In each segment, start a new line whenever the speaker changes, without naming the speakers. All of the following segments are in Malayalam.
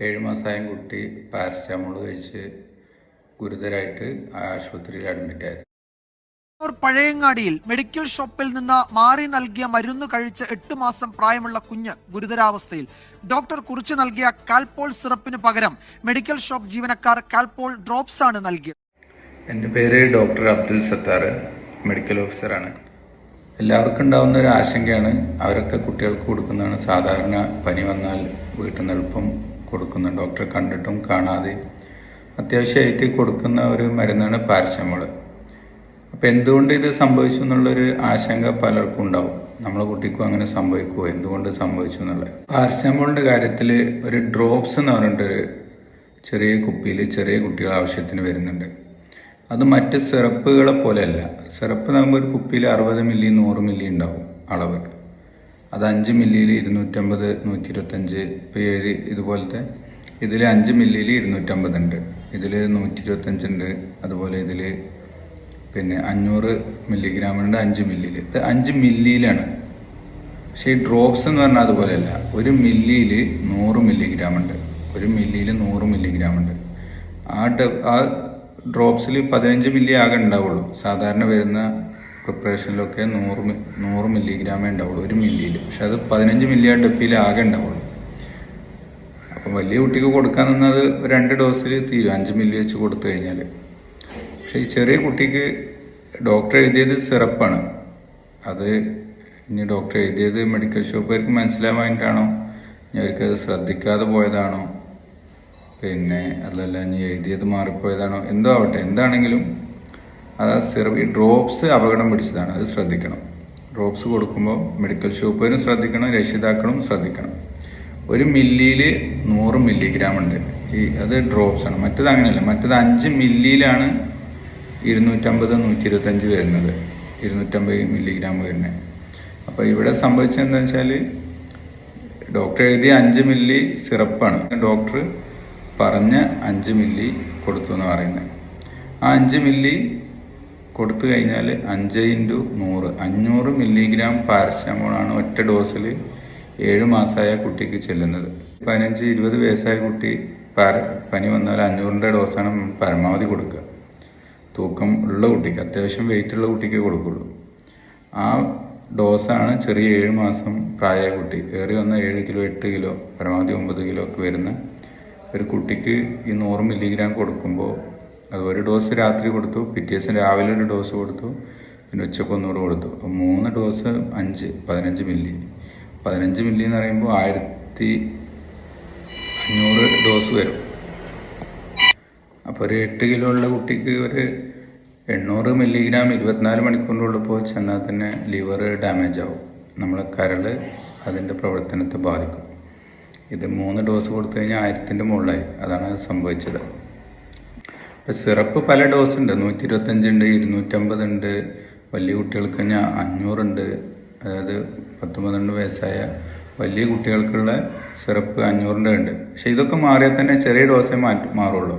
ഏഴ് മാസമായ കുട്ടി പാരസെറ്റാമോൾ കഴിച്ച് ഗുരുതരായിട്ട് ആശുപത്രിയിൽ അഡ്മിറ്റ്
ആയത്. പഴയങ്ങാടിയിൽ മെഡിക്കൽ ഷോപ്പിൽ നിന്ന് മാറി നൽകിയ മരുന്ന് കഴിച്ച് എട്ട് മാസം പ്രായമുള്ള കുഞ്ഞ് ഗുരുതരാവസ്ഥയിൽ. ഡോക്ടർ കുറിച്ചു നൽകിയ കാൽപോൾ സിറപ്പിന് പകരം മെഡിക്കൽ ഷോപ്പ് ജീവനക്കാർ കാൽപോൾ ഡ്രോപ്സ് ആണ് നൽകിയത്.
എന്റെ പേര് ഡോക്ടർ അബ്ദുൽ സത്താർ മെഡിക്കൽ ഓഫീസറാണ്. എല്ലാവർക്കും ഉണ്ടാകുന്ന ഒരു ആശങ്കയാണ് അവരൊക്കെ കുട്ടികൾക്ക് കൊടുക്കുന്നതാണ് സാധാരണ പനി വന്നാൽ വീട്ടിൽ നിന്ന് എളുപ്പം കൊടുക്കുന്ന. ഡോക്ടർ കണ്ടിട്ടും കാണാതെ അത്യാവശ്യമായിട്ട് കൊടുക്കുന്ന ഒരു മരുന്നാണ് പാരസെമോൾ അപ്പോൾ എന്തുകൊണ്ട് ഇത് സംഭവിച്ചു എന്നുള്ളൊരു ആശങ്ക പലർക്കും ഉണ്ടാവും. നമ്മളെ കുട്ടിക്കും അങ്ങനെ സംഭവിക്കുമോ എന്തുകൊണ്ട് സംഭവിച്ചു എന്നുള്ളത്? പാരസെമോളിന്റെ കാര്യത്തിൽ ഒരു ഡ്രോപ്സ് എന്ന് പറഞ്ഞിട്ടൊരു ചെറിയ കുപ്പിയിൽ ചെറിയ കുട്ടികൾ ആവശ്യത്തിന് വരുന്നുണ്ട്. അത് മറ്റ് സിറപ്പുകളെ പോലെയല്ല. സിറപ്പ് നമ്മൾ ഒരു കുപ്പിയിൽ അറുപത് മില്ലി നൂറ് മില്ലി ഉണ്ടാവും അളവ്. അത് അഞ്ച് മില്ലിയിൽ ഇരുന്നൂറ്റമ്പത് നൂറ്റി ഇരുപത്തഞ്ച് ഇപ്പോൾ ഏഴ് ഇതുപോലത്തെ. ഇതിൽ അഞ്ച് മില്ലിയിൽ ഇരുന്നൂറ്റമ്പത് ഉണ്ട്. ഇതിൽ നൂറ്റി ഇരുപത്തഞ്ച് ഉണ്ട്. അതുപോലെ ഇതിൽ പിന്നെ അഞ്ഞൂറ് മില്ലിഗ്രാം ഉണ്ട് അഞ്ച് മില്ലിയിൽ ഇത് അഞ്ച് മില്ലിയിലാണ് പക്ഷേ ഈ ഡ്രോപ്സ് എന്ന് പറഞ്ഞാൽ അതുപോലെയല്ല. ഒരു മില്ലിയിൽ നൂറ് മില്ലിഗ്രാം ഉണ്ട്. ഒരു മില്ലിയിൽ നൂറ് മില്ലിഗ്രാം ഉണ്ട്. ആ ആ ഡ്രോപ്സിൽ പതിനഞ്ച് മില്ലി ആകെ ഉണ്ടാവുള്ളൂ. സാധാരണ വരുന്ന പ്രിപ്പറേഷനിലൊക്കെ നൂറ് നൂറ് മില്ലിഗ്രാമേ ഉണ്ടാവുള്ളൂ ഒരു മില്ലിയിൽ പക്ഷെ അത് പതിനഞ്ച് മില്ലി ആ ഡപ്പിയിൽ ആകെ ഉണ്ടാവുള്ളൂ. അപ്പം വലിയ കുട്ടിക്ക് കൊടുക്കാൻ നിന്നത് രണ്ട് ഡോസിൽ തീരും അഞ്ച് മില്ലി വെച്ച് കൊടുത്തു കഴിഞ്ഞാൽ പക്ഷെ ഈ ചെറിയ കുട്ടിക്ക് ഡോക്ടർ എഴുതിയത് സിറപ്പാണ്. അത് ഇനി ഡോക്ടർ എഴുതിയത് മെഡിക്കൽ ഷോപ്പുകാർക്ക് മനസ്സിലാവാനായിട്ടാണോ അവർക്കത് ശ്രദ്ധിക്കാതെ പോയതാണോ? പിന്നെ അതല്ല ഇനി എഴുതിയത് മാറിപ്പോയതാണോ? എന്തോ ആവട്ടെ എന്താണെങ്കിലും അത് ആ സിറപ്പ് ഈ ഡ്രോപ്സ് അപകടം പിടിച്ചതാണ് അത് ശ്രദ്ധിക്കണം. ഡ്രോപ്സ് കൊടുക്കുമ്പോൾ മെഡിക്കൽ ഷോപ്പുകാരും ശ്രദ്ധിക്കണം രക്ഷിതാക്കളും ശ്രദ്ധിക്കണം. ഒരു മില്ലിയിൽ നൂറ് മില്ലിഗ്രാം ഉണ്ട്. ഈ അത് ഡ്രോപ്സ് ആണ്. മറ്റത് അങ്ങനെയല്ല. മറ്റത് അഞ്ച് മില്ലിയിലാണ് ഇരുന്നൂറ്റമ്പത് നൂറ്റി ഇരുപത്തഞ്ച് വരുന്നത്. ഇരുന്നൂറ്റമ്പത് മില്ലിഗ്രാം വരുന്നത് അപ്പോൾ ഇവിടെ സംഭവിച്ചത് വെച്ചാൽ ഡോക്ടർ എഴുതിയ അഞ്ച് മില്ലി സിറപ്പാണ്. ഡോക്ടർ പറഞ്ഞ അഞ്ച് മില്ലി കൊടുത്തു എന്ന് പറയുന്നത്. ആ അഞ്ച് മില്ലി കൊടുത്തു കഴിഞ്ഞാൽ അഞ്ച് ഇന്റു നൂറ്. അഞ്ഞൂറ് മില്ലിഗ്രാം പാരസെറ്റമോളാണ് ഒറ്റ ഡോസിൽ ഏഴ് മാസമായ കുട്ടിക്ക് ചെല്ലുന്നത്. പതിനഞ്ച് ഇരുപത് വയസ്സായ കുട്ടി പാര പനി വന്നാൽ അഞ്ഞൂറിന്റെ ഡോസാണ് പരമാവധി കൊടുക്കുക. തൂക്കം ഉള്ള കുട്ടിക്ക് അത്യാവശ്യം വെയിറ്റ് ഉള്ള കുട്ടിക്ക് കൊടുക്കുള്ളൂ. ആ ഡോസാണ് ചെറിയ ഏഴ് മാസം പ്രായമായ കുട്ടി ഏറി വന്ന ഏഴ് കിലോ എട്ട് കിലോ പരമാവധി ഒമ്പത് കിലോ ഒക്കെ വരുന്ന ഒരു കുട്ടിക്ക് ഈ നൂറ് മില്ലിഗ്രാം കൊടുക്കുമ്പോൾ അത് ഒരു ഡോസ് രാത്രി കൊടുത്തു പിറ്റേ ദിവസം രാവിലെ ഒരു ഡോസ് കൊടുത്തു പിന്നെ ഉച്ചയ്ക്ക് ഒന്നുകൂടെ കൊടുത്തു. മൂന്ന് ഡോസ് അഞ്ച് പതിനഞ്ച് മില്ലി. പതിനഞ്ച് മില്ലി എന്ന് പറയുമ്പോൾ ആയിരത്തി അഞ്ഞൂറ് ഡോസ് വരും. അപ്പോൾ ഒരു എട്ട് കിലോ ഉള്ള കുട്ടിക്ക് ഒരു എണ്ണൂറ് മില്ലിഗ്രാം ഇരുപത്തിനാല് മണിക്കൂറിനുള്ളിപ്പോൾ ചെന്നാൽ തന്നെ ലിവർ ഡാമേജ് ആവും. നമ്മളെ കരൾ അതിന്റെ പ്രവർത്തനത്തെ ബാധിക്കും. ഇത് മൂന്ന് ഡോസ് കൊടുത്തു കഴിഞ്ഞാൽ ആയിരത്തിന്റെ മുകളിലായി. അതാണ് സംഭവിച്ചത്. ഇപ്പോൾ സിറപ്പ് പല ഡോസ് ഉണ്ട് നൂറ്റി ഇരുപത്തഞ്ചുണ്ട് ഇരുന്നൂറ്റമ്പത് ഉണ്ട് വലിയ കുട്ടികൾക്ക് തന്നെ അഞ്ഞൂറുണ്ട്. അതായത് പത്ത് പന്ത്രണ്ട് വയസ്സായ വലിയ കുട്ടികൾക്കുള്ള സിറപ്പ് അഞ്ഞൂറിന്റെ ഉണ്ട്. പക്ഷെ ഇതൊക്കെ മാറിയാൽ തന്നെ ചെറിയ ഡോസേ മാറ്റി മാറുള്ളൂ.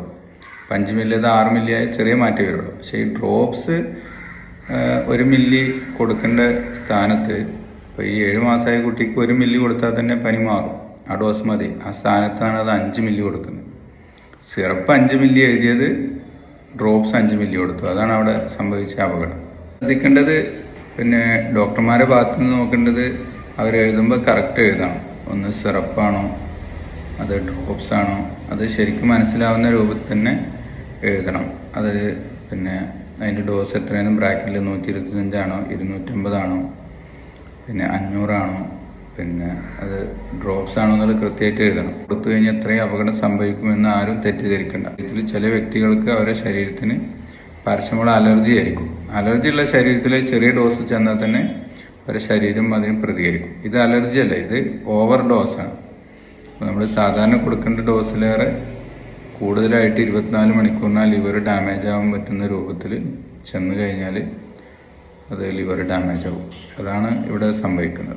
അപ്പം അഞ്ച് മില്ലി അത് ആറ് മില്ലി ആയ ചെറിയ മാറ്റേ വരുള്ളൂ. പക്ഷേ ഈ ഡ്രോപ്സ് ഒരു മില്ലി കൊടുക്കേണ്ട സ്ഥാനത്ത് ഇപ്പോൾ ഈ ഏഴ് മാസമായ കുട്ടിക്ക് ഒരു മില്ലി കൊടുത്താൽ തന്നെ പനി മാറും. ആ ഡോസ് മതി. ആ സ്ഥാനത്താണ് അത് അഞ്ച് മില്ലി കൊടുക്കുന്നത്. സിറപ്പ് അഞ്ച് മില്ലി എഴുതിയത് ഡ്രോപ്സ് അഞ്ച് മില്ലി കൊടുത്തു. അതാണ് അവിടെ സംഭവിച്ച അപകടം. ശ്രദ്ധിക്കേണ്ടത് പിന്നെ ഡോക്ടർമാരെ ഭാഗത്ത് നിന്ന് നോക്കേണ്ടത് അവർ എഴുതുമ്പോൾ കറക്റ്റ് എഴുതണം. ഒന്ന് സിറപ്പാണോ? അത് ഡ്രോപ്സ് ആണോ? അത് ശരിക്കും മനസ്സിലാവുന്ന രൂപത്തിൽ തന്നെ എഴുതണം. അത് പിന്നെ അതിന്റെ ഡോസ് എത്രയെന്നും ബ്രാക്കറ്റിൽ നൂറ്റി ഇരുപത്തഞ്ചാണോ ഇരുന്നൂറ്റമ്പതാണോ? പിന്നെ അഞ്ഞൂറാണോ? പിന്നെ അത് ഡ്രോപ്സ് ആണോ കൃത്യമായിട്ട് എഴുതണം. കൊടുത്തു കഴിഞ്ഞാൽ എത്രയും അപകടം സംഭവിക്കുമെന്ന് ആരും തെറ്റിദ്ധരിക്കണ്ട. ഇതിൽ ചില വ്യക്തികൾക്ക് അവരുടെ ശരീരത്തിന് പാരസമോൾ അലർജി ആയിരിക്കും. അലർജി ഉള്ള ശരീരത്തിൽ ചെറിയ ഡോസ് ചെന്നാൽ തന്നെ അവരുടെ ശരീരം അതിന് പ്രതികരിക്കും. ഇത് അലർജി അല്ല ഇത് ഓവർ ഡോസാണ് അപ്പോൾ നമ്മൾ സാധാരണ കൊടുക്കേണ്ട ഡോസിലേറെ കൂടുതലായിട്ട് ഇരുപത്തിനാല് മണിക്കൂറിനാൽ ലിവർ ഡാമേജ് ആവാൻ പറ്റുന്ന രൂപത്തിൽ ചെന്ന് കഴിഞ്ഞാൽ അത് ലിവർ ഡാമേജ് ആകും അതാണ് ഇവിടെ സംഭവിക്കുന്നത്.